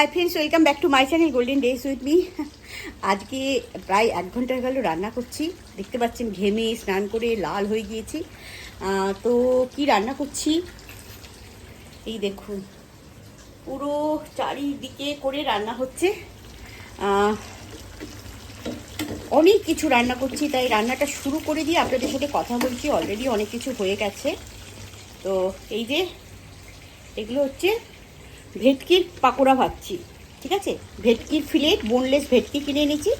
Hi friends welcome back to my channel golden days with me আজকে প্রায় এক ঘণ্টা গেল রান্না করছি। দেখতে পাচ্ছেন, ঘেমে স্নান করে লাল হয়ে গিয়েছি। তো কি রান্না করছি? এই দেখুন, পুরো চারিদিকে করে রান্না হচ্ছে। অনেক কিছু রান্না করছি, তাই রান্নাটা শুরু করে দিয়ে আপনাদের সাথে কথা বলছি। অলরেডি অনেক কিছু হয়ে গেছে। তো এই যে, এগুলো হচ্ছে ভেটকির পাকোড়া ভাবছি ঠিক আছে? ভেটকির ফিলেট বোনলেস ভেটকি কিনে এনেছি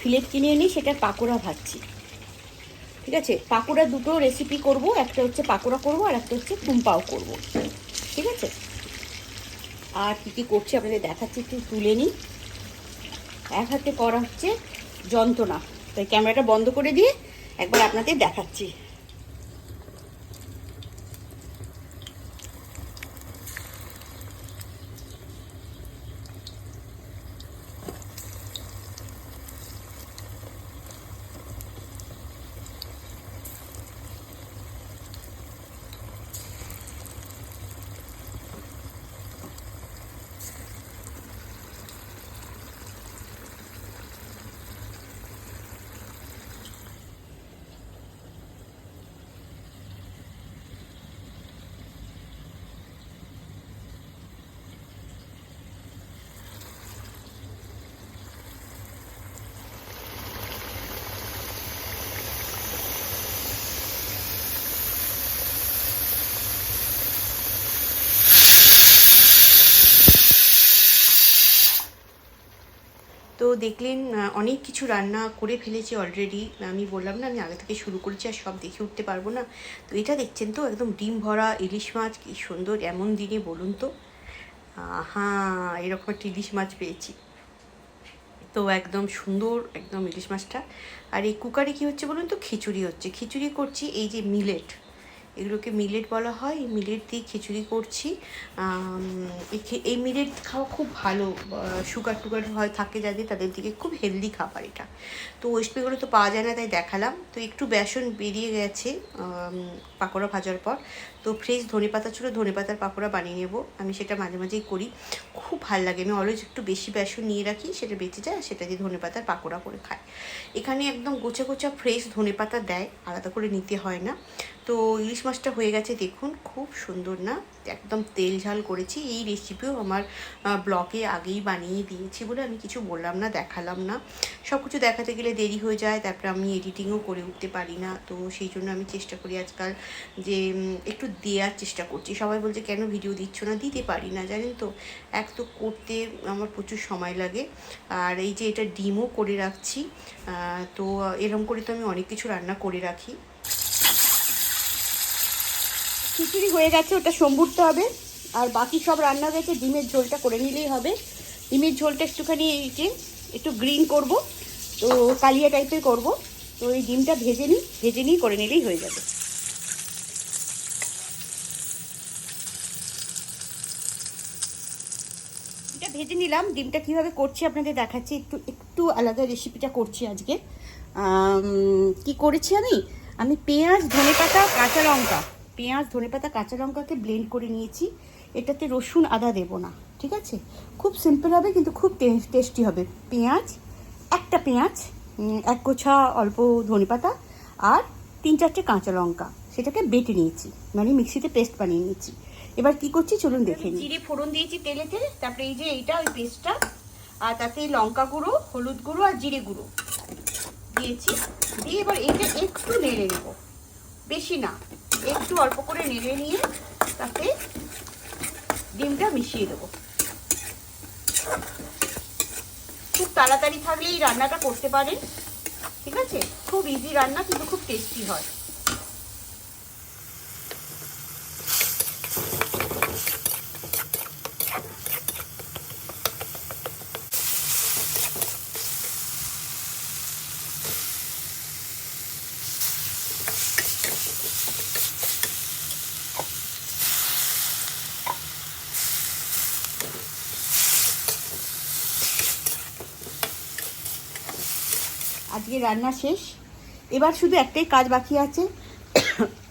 ফিলেট কিনে এনে সেটা পাকোড়া ভাজছি, ঠিক আছে? পাকোড়া দুটো রেসিপি করব, একটা হচ্ছে পাকোড়া করব আর একটা হচ্ছে পুম্পাও করব, ঠিক আছে? আর কী কী করছি আপনাদের দেখাচ্ছি, একটু তুলে নিই। এক হাতে করা হচ্ছে যন্ত্রণা, তাই ক্যামেরাটা বন্ধ করে দিয়ে একবার আপনাদের দেখাচ্ছি। দেখলেন অনেক কিছু রান্না করে ফেলেছি অলরেডি আমি বললাম, না, আমি আগে থেকে শুরু করেছি আর সব দেখে উঠতে পারব না। তো এটা দেখছেন তো, একদম ডিম ভরা ইলিশ মাছ, কি সুন্দর, এমন দিনে বলুন তো। হ্যাঁ এরকম একটা ইলিশ মাছ পেয়েছি। তো একদম সুন্দর, একদম ইলিশ মাছটা। আর এই কুকারে কি হচ্ছে বলুন তো? খিচুড়ি হচ্ছে। খিচুড়ি করছি এই যে মিলেট এগুলোকে মিলেট বলা হয়। মিলেট দিয়ে খিচুড়ি করছি। এই মিলেট খাওয়া খুব ভালো। সুগার টুগার হয়, থাকে যাদের, তাদের দিকে খুব হেলদি খাবার এটা। তো ওয়েস্ট বেঙ্গলে তো পাওয়া যায় না, তাই দেখালাম। তো একটু বেসন বেরিয়ে গেছে পাকোড়া ভাজার পর। তো ফ্রেশ ধনে পাতা ছিল ধনে পাতার পাকোড়া বানিয়ে নেব। আমি সেটা মাঝে মাঝেই করি। খুব ভালো লাগে। আমি অলওয়েজ একটু বেশি বেসন নিয়ে রাখি, সেটা বেঁচে যায় সেটা দিয়ে ধনে পাতার পাকোড়া করে খাই। এখানে একদম গোছা গোছা ফ্রেশ ধনে পাতা দেয়, আলাদা করে নিতে হয় না। তো ইলিশ মাছটা হয়ে গেছে দেখুন, খুব সুন্দর না? একদম তেল ঝাল করেছি। এই রেসিপিও আমার ব্লগে আগেই বানিয়ে দিয়েছি বলে আমি কিছু বললাম না, দেখালাম না। সব কিছু দেখাতে গেলে দেরি হয়ে যায়, তারপরে আমি এডিটিংও করে উঠতে পারি না। তো সেই জন্য আমি চেষ্টা করি আজকাল যে একটু দেওয়ার চেষ্টা করছি। সবাই বলছে, কেন ভিডিও দিচ্ছ না? দিতে পারি না, জানেন তো? এক তো করতে আমার প্রচুর সময় লাগে। আর এই যে এটা ডিমও করে রাখছি তো এরকম করে তো আমি অনেক কিছু রান্না করে রাখি। খিচুড়ি হয়ে গেছে, ওটা সম্ভুরতে হবে। আর বাকি সব রান্না গেছে ডিমের ঝোলটা করে নিলেই হবে। ডিমের ঝোলটা একটুখানি যে একটু গ্রিন করব, তো কালিয়া টাইপের করব। তো এই ডিমটা ভেজে নিই ভেজে নিই, করে নিলেই হয়ে যাবে। ডিমটা ভেজে নিলাম, ডিমটা কীভাবে করছি আপনাদের দেখাচ্ছি। একটু একটু আলাদা রেসিপিটা করছি আজকে। কি করেছি আমি? আমি পেঁয়াজ, ধনেপাতা, কাঁচা লঙ্কা। পেঁয়াজ ধনেপাতা কাঁচা লঙ্কাকে ব্লেন্ড করে নিয়েছি। এটাতে রসুন আদা দেবো না ঠিক আছে? খুব সিম্পল হবে কিন্তু খুব টেস্টি হবে। পেঁয়াজ একটা পেঁয়াজ এক গোছা অল্প ধনেপাতা আর তিন চারটে কাঁচা লঙ্কা। সেটাকে বেটে নিয়েছি মানে মিক্সিতে পেস্ট বানিয়ে নিয়েছি। এবার কি করছি চলুন দেখে নিই। জিরে ফোড়ন দিয়েছি তেলেতে তারপরে এই যে এইটা ওই পেস্টটা আর তাতে লঙ্কা গুঁড়ো হলুদ গুঁড়ো আর জিরে গুঁড়ো দিয়েছি। দিয়ে এবার এটা একটু নেড়ে নেব। বেশি না একটু অল্প করে নেড়ে নিয়ে তাতে ডিমটা মিশিয়ে দেবো। খুব তাড়াতাড়ি থাকলে এই রান্নাটা করতে পারেন, ঠিক আছে? খুব ইজি রান্না, কিন্তু খুব টেস্টি হয়। আজকে রান্না শেষ। এবার শুধু একটাই কাজ বাকি আছে।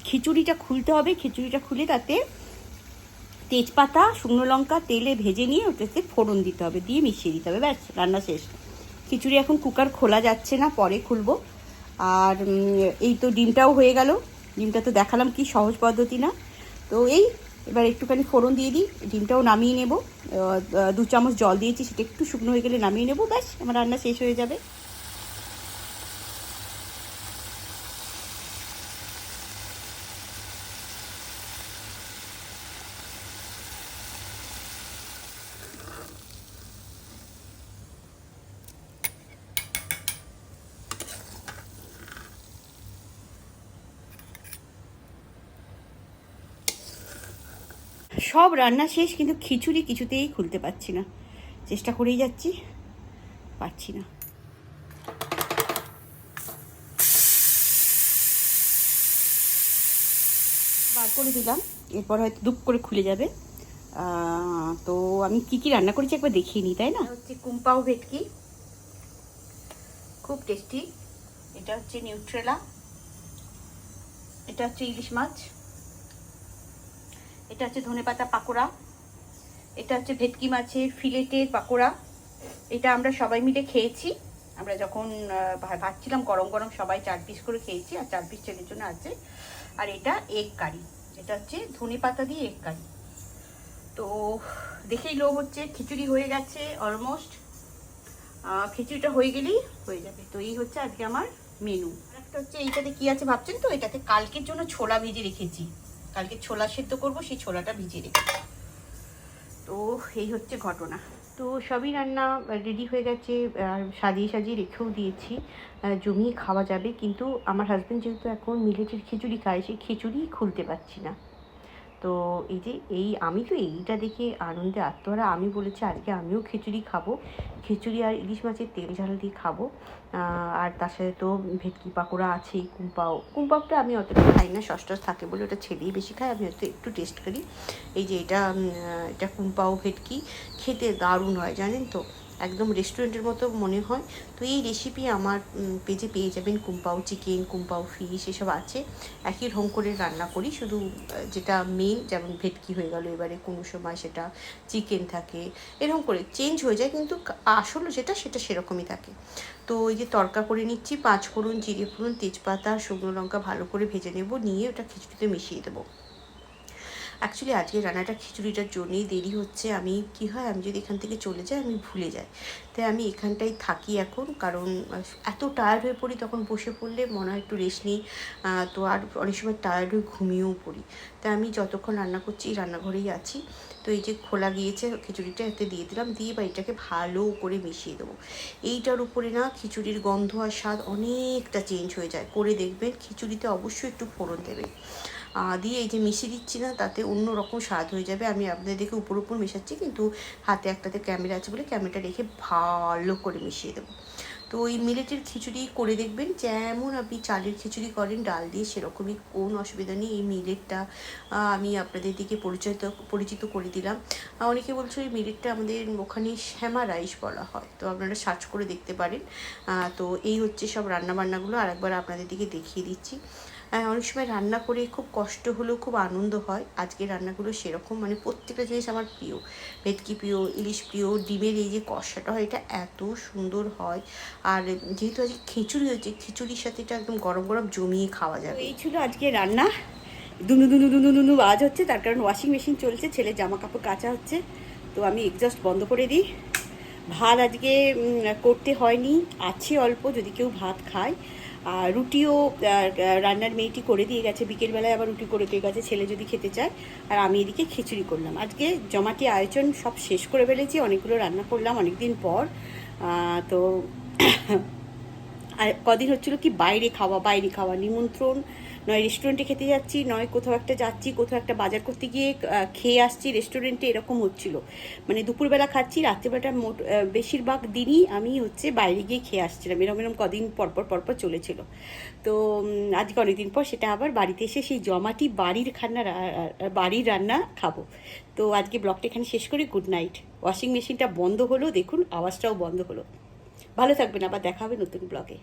খিচুড়িটা খুলতে হবে। খিচুড়িটা খুলে তাতে তেজপাতা, শুকনো লঙ্কা, তেলে ভেজে নিয়ে ওটাতে ফোড়ন দিতে হবে, দিয়ে মিশিয়ে দিতে হবে। ব্যাস, রান্না শেষ। খিচুড়ি এখন কুকার খোলা যাচ্ছে না, পরে খুলবো। আর এই তো ডিমটাও হয়ে গেল। ডিমটা তো দেখালাম কি সহজ পদ্ধতি না। তো এই, এবার একটুখানি ফোড়ন দিয়ে দিই। ডিমটাও নামিয়ে নেব। দু চামচ জল দিয়েছি, সেটা একটু শুকনো হয়ে গেলে নামিয়ে নেব। ব্যাস, আমার রান্না শেষ হয়ে যাবে। সব রান্না শেষ, কিন্তু খিচুড়ি কিছুতেই খুলতে পারছি না। চেষ্টা করেই যাচ্ছি, পারছি না। বার করে দিলাম, এরপর হয়তো দুপ করে খুলে যাবে। তো আমি কি কি রান্না করেছি একবার দেখিয়ে নিই, তাই না? হচ্ছে কুম্পাও ভেটকি, খুব টেস্টি। এটা হচ্ছে নিউট্রেলা, এটা হচ্ছে ইলিশ মাছ। এটা হচ্ছে ধনেপাতা পাকোড়া, এটা হচ্ছে ভেটকি মাছের ফিলেটের পাকোড়া, এটা আমরা সবাই মিলে খেয়েছি। আমরা যখন ভাবছিলাম গরম গরম সবাই চার পিস করে খেয়েছি আর চার পিস ছেলের জন্য আছে। আর এটা এগ কারি এটা হচ্ছে ধনে পাতা দিয়ে এগ কারি তো দেখেই লোভ হচ্ছে, খিচুড়ি হয়ে গেছে অলমোস্ট খিচুড়িটা হয়ে গেলেই হয়ে যাবে। তো এই হচ্ছে আজকে আমার মেনু একটা হচ্ছে এইটাতে কি আছে ভাবছেন তো? এটাতে কালকের জন্য ছোলা ভেজে রেখেছি। কালকে ছোলা সেদ্ধ করব, সেই ছোলাটা ভিজিয়ে রেখে তো এই হচ্ছে ঘটনা। তো সবই রান্না রেডি হয়ে গেছে, আর সাজিয়ে সাজিয়ে রেখেও দিয়েছি। জমিয়ে খাওয়া যাবে, কিন্তু আমার হাজব্যান্ড যেহেতু এখন মিলেটের খিচুড়ি খায়, সেই খিচুড়ি খুলতে পারছি না। তো এই যে এই, আমি তো এইটা দেখে আনন্দে আত্মহারা। আমি বলেছি, আজকে আমিও খিচুড়ি খাব। খিচুড়ি আর ইলিশ মাছের তেল ঝাল দিয়ে খাব। আর তার সাথে তো ভেটকি পাকোড়া আছেই কুম্পাও কুম্পাওটা আমি অতটা খাই না, সস থাকে বলে ওটা ছেলেই বেশি খাই। আমি হয়তো একটু টেস্ট করি। এই যে এটা এটা কুম্পাও ভেটকি, খেতে দারুণ হয়, জানেন তো? একদম রেস্টুরেন্টের মতো মনে হয়। তো এই রেসিপি আমার পেজে পেয়ে যাবেন। কুম্পাও চিকেন কুম্পাও ফিশ এসব আছে। একই রকম করে রান্না করি। শুধু যেটা মেন যেমন ভেটকি হয়ে গেল এবারে, কোনো সময় সেটা চিকেন থাকে। এরকম করে চেঞ্জ হয়ে যায়, কিন্তু আসল যেটা, সেটা সেরকমই থাকে। তো এই যে তরকা করে নিচ্ছি পাঁচ ফোড়ন জিরে ফোড়ন, তেজপাতা, শুকনো লঙ্কা ভালো করে ভেজে নেব। নিয়ে ওটা খিচুড়িতে মিশিয়ে দেবো। অ্যাকচুয়ালি আজকে রান্নাটা খিচুড়িটার জন্যই দেরি হচ্ছে। আমি কি হয়, আমি যদি এখান থেকে চলে যাই, আমি ভুলে যাই। তাই আমি এখানটাই থাকি এখন, কারণ এত টায়ার্ড হয়ে পড়ি তখন বসে পড়লে মনে হয় একটু রেস্ট নিই। তো আর অনেক সময় টায়ার্ড হয়ে ঘুমিয়েও পড়ি। তাই আমি যতক্ষণ রান্না করছি রান্নাঘরেই আছি। তো এই যে খোলা গিয়েছে খিচুড়িটা, এতে দিয়ে দিলাম। দিয়ে বা এটাকে ভালো করে মিশিয়ে দেবো। এইটার উপরে না খিচুড়ির গন্ধ আর স্বাদ অনেকটা চেঞ্জ হয়ে যায়। করে দেখবেন, খিচুড়িতে অবশ্যই একটু ফোড়ন দেবেন। দিয়ে এই যে মিশিয়ে দিচ্ছি না, তাতে অন্য রকম স্বাদ হয়ে যাবে। আমি আপনাদের দেখে উপর উপর মেশাচ্ছি, কিন্তু হাতে একটাতে ক্যামেরা আছে বলে ক্যামেরাটা রেখে ভালো করে মিশিয়ে দেবো। তো ওই মিলেটের খিচুড়ি করে দেখবেন, যেমন আপনি চালের খিচুড়ি করেন, ডাল দিয়ে সেরকমই কোন অসুবিধা নেই। এই মিলেটটা আমি আপনাদের দিকে পরিচিত পরিচিত করে দিলাম। অনেকে বলছো এই মিলেটটা আমাদের ওখানে শ্যামা রাইস বলা হয়, তো আপনারা সার্চ করে দেখতে পারেন। তো এই হচ্ছে সব রান্নাবান্নাগুলো আর একবার আপনাদের দিকে দেখিয়ে দিচ্ছি। অনেক সময় রান্না করে খুব কষ্ট হলেও খুব আনন্দ হয়। আজকে রান্নাগুলো সেরকম মানে প্রত্যেকটা জিনিস আমার প্রিয়। ভেটকি প্রিয় ইলিশ প্রিয় ডিমের এই যে কষাটা হয় এটা এত সুন্দর হয়। আর যেহেতু আজকে খিচুড়ি হয়েছে খিচুড়ির সাথে এটা একদম গরম গরম জমিয়ে খাওয়া যাবে। এই ছিল আজকে রান্না। দুনু দুনু দুনু দুনু আওয়াজ হচ্ছে তার কারণ ওয়াশিং মেশিন চলছে ছেলে জামা কাপড় কাচা হচ্ছে। তো আমি এক্সস্ট বন্ধ করে দিই। ভাত আজকে করতে হয়নি আছে অল্প যদি কেউ ভাত খায়। আর রুটিও রান্নার মেয়েটি করে দিয়ে গেছে। বিকেলবেলায় আবার রুটি করে দিয়ে গেছে, ছেলে যদি খেতে চায়। আর আমি এদিকে খিচুড়ি করলাম। আজকে জমাটি আয়োজন সব শেষ করে ফেলেছি, অনেকগুলো রান্না করলাম অনেকদিন পর। তো, আর কদিন হচ্ছিল কি, বাইরে খাওয়া বাইরে খাওয়া, নিমন্ত্রণ নয় রেস্টুরেন্টে খেতে যাচ্ছি, নয় কোথাও একটা যাচ্ছি, কোথাও একটা বাজার করতে গিয়ে খেয়ে আসছি রেস্টুরেন্টে এরকম হচ্ছিল। মানে দুপুরবেলা খাচ্ছি রাত্রিবেলাটা মোট বেশিরভাগ দিনই আমি হচ্ছে বাইরে গিয়ে খেয়ে আসছিলাম। এরকম এরকম কদিন পরপর পরপর চলেছিল। তো আজকে অনেকদিন পর সেটা আবার বাড়িতে এসে সেই জমাটি বাড়ির খান্না বাড়ির রান্না খাব। তো আজকে ব্লগটা এখানে শেষ করি গুড নাইট ওয়াশিং মেশিনটা বন্ধ হলো, দেখুন, আওয়াজটাও বন্ধ হলো। ভালো থাকবেন, আবার দেখা হবে নতুন ব্লগে।